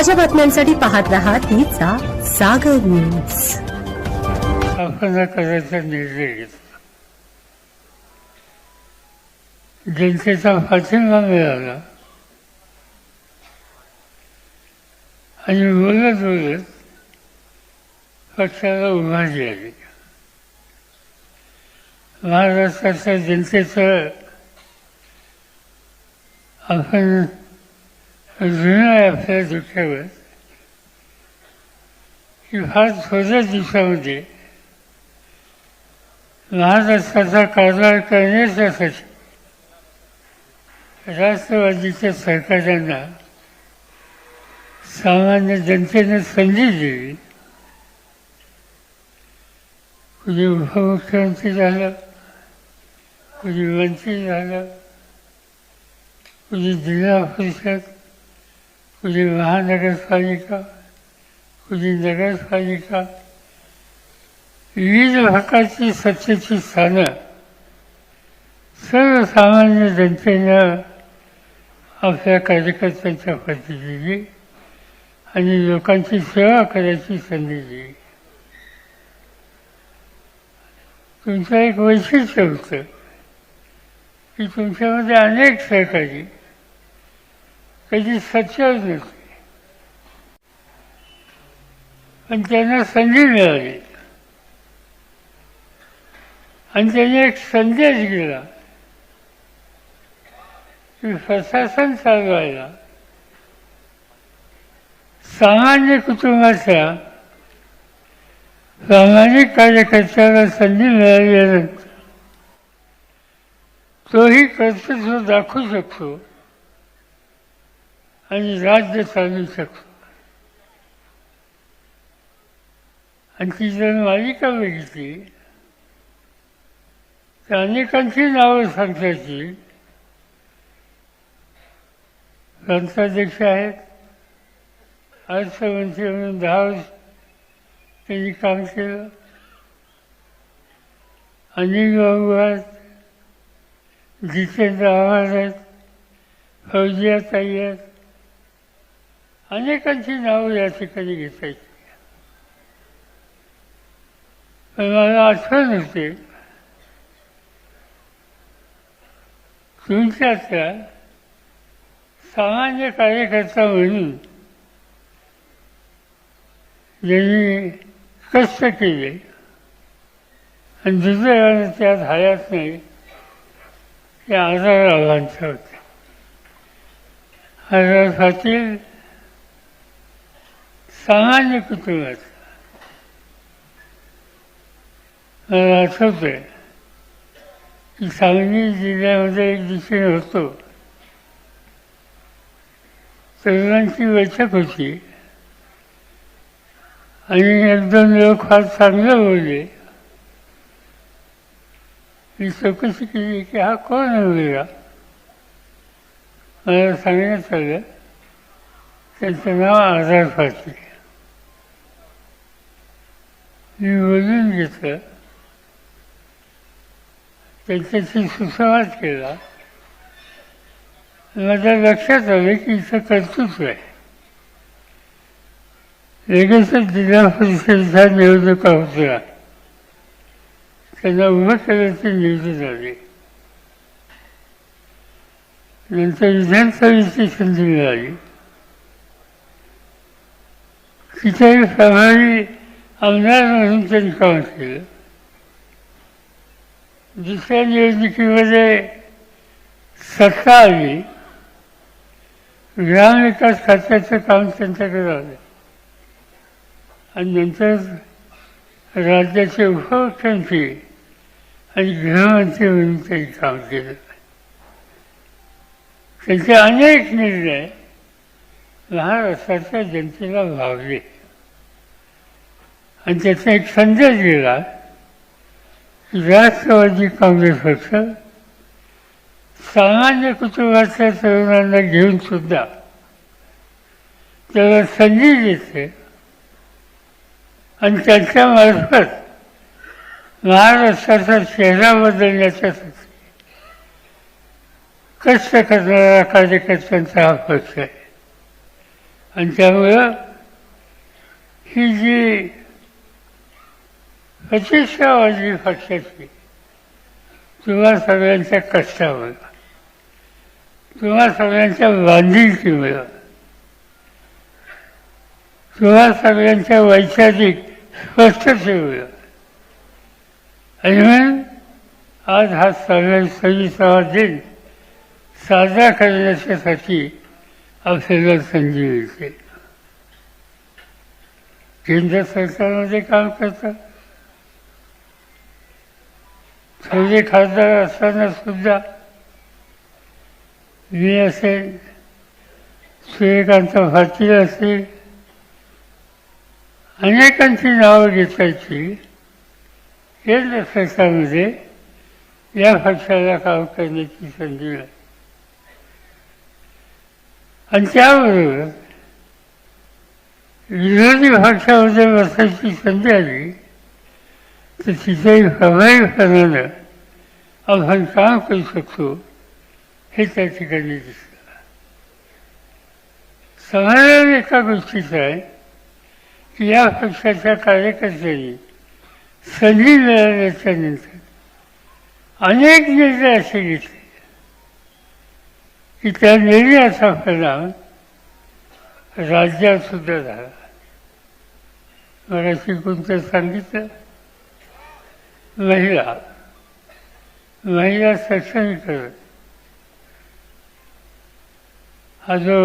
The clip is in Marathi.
ताज्या बातम्यांसाठी पाहत रहा तिचा सागर न्यूज. स्थापना करायचा निर्णय घेतला. जनतेचा पाठिंबा मिळाला. आणि बोलत बोलत पक्षाला उभारी आली महाराष्ट्राच्या जनतेचं आपण जुन्या आहे आपल्या दुःखावर की फार थोड्या दिवसामध्ये महाराष्ट्राचा कारभार करण्यासाठी राष्ट्रवादीच्या सरकारांना सामान्य जनतेने संधी दिली. कुणी उपमुख्यमंत्री झालं कुणी मंत्री झालं कुणी जिल्हा परिषद कुणी महानगरपालिका कुठली नगरपालिका विविध भागाची सत्तेची स्थानं. सर्वसामान्य जनतेनं आपल्या कार्यकर्त्यांच्या हाती दिली आणि लोकांची सेवा करायची संधी दिली. तुमचं एक वैशिष्ट्य होतं की तुमच्यामध्ये अनेक सहकारी त्याची सच्चर नसते पण त्यांना संधी मिळाली. आणि त्यांनी एक संदेश गेला की प्रशासन चालवायला. सामान्य कुटुंबाच्या सामाजिक कार्यकर्त्याला संधी मिळाली तोही कर्तृत्व दाखवू शकतो आणि राज्य चालू शकतो. आणि ती जर मालिका बघितली तर अनेकांची नावं सांगता येतील ग्रंथाध्यक्ष आहेत. अर्थमंत्री म्हणून दहा वर्ष त्यांनी काम केलं. अनिल बाबू आहेत. जितेंद्र आव्हाड आहेत. फौजिया ताई आहेत. अनेकांची नावं या ठिकाणी घेतायची पण मला आठवण होते तुमच्यातल्या सामान्य कार्यकर्ता म्हणून ज्यांनी कष्ट केले आणि दुसऱ्या त्यात हयात नाही ते आजार आव्हानचे होते आजार खातील सामान्य कुटुंबात मला आठवतंय की सांगली जिल्ह्यामध्ये एक दिवशी होतो. तरुणांची बैठक होती. आणि एक दोन लोक फार चांगले बोलले मी चौकशी केली की हा कोण मुलगा? मला सांगण्यात आलं त्यांचं नाव आधार पाटील निवडून बोलून घेतलं त्याच्याशी सुसंवाद केला माझ्या लक्षात आलं की इथं कर्तृत्व आहे लगेचच जिल्हा परिषदेच्या निवडणुका होत्या त्यांना उभं करायचे निवडून आली नंतर विधानसभेची संधी मिळाली तिथे प्रभावी आमदार म्हणून त्यांनी काम केलं. दुसऱ्या निवडणुकीमध्ये सत्ता आली. ग्रामविकास खात्याचं काम त्यांच्याकडे आलं. आणि नंतर राज्याचे उपमुख्यमंत्री आणि गृहमंत्री म्हणून त्यांनी काम केलं. त्यांचे अनेक निर्णय महाराष्ट्राच्या जनतेला भावले. आणि त्याचा एक संदेश दिला राष्ट्रवादी काँग्रेस पक्ष सामान्य कुटुंबाच्या तरुणांना घेऊन सुद्धा त्याला संधी देते आणि त्यांच्यामार्फत महाराष्ट्राचा चेहरा बदलण्याच्यासाठी कष्ट करणारा कार्यकर्त्यांचा हा पक्ष आहे. आणि त्यामुळं ही जी प्रतिष्ठावादी पक्षाची. किंवा सगळ्यांच्या कष्टावर. किंवा सगळ्यांच्या बांधिलकीमुळं किंवा सगळ्यांच्या वैचारिक स्पष्टतेमुळं आणि म्हणून आज हा सगळ्या सव्वीसावा दिन साजरा करण्याच्यासाठी आपल्याला संधी मिळते. केंद्र सरकारमध्ये काम करतात. फौजी खासदार असताना सुद्धा मी असेल सूर्यकांत पाटील असेल अनेकांची नावं घेतायची केंद्र सरकारमध्ये या पक्षाला काम करण्याची संधी मिळाली. आणि त्याबरोबर विरोधी पक्षामध्ये बसायची संधी आली. तर तिथेही प्रभावीपणानं आपण काम करू शकतो हे त्या ठिकाणी दिसतं समाधान एका गोष्टीचं आहे की या पक्षाच्या कार्यकर्त्यांनी संधी मिळाल्याच्या नंतर अनेक निर्णय असे घेतले की त्या निर्णयाचा परिणाम राज्यात सुद्धा झाला मराठी कोणतं सांगितलं महिला महिला सक्षमीकरण हा जो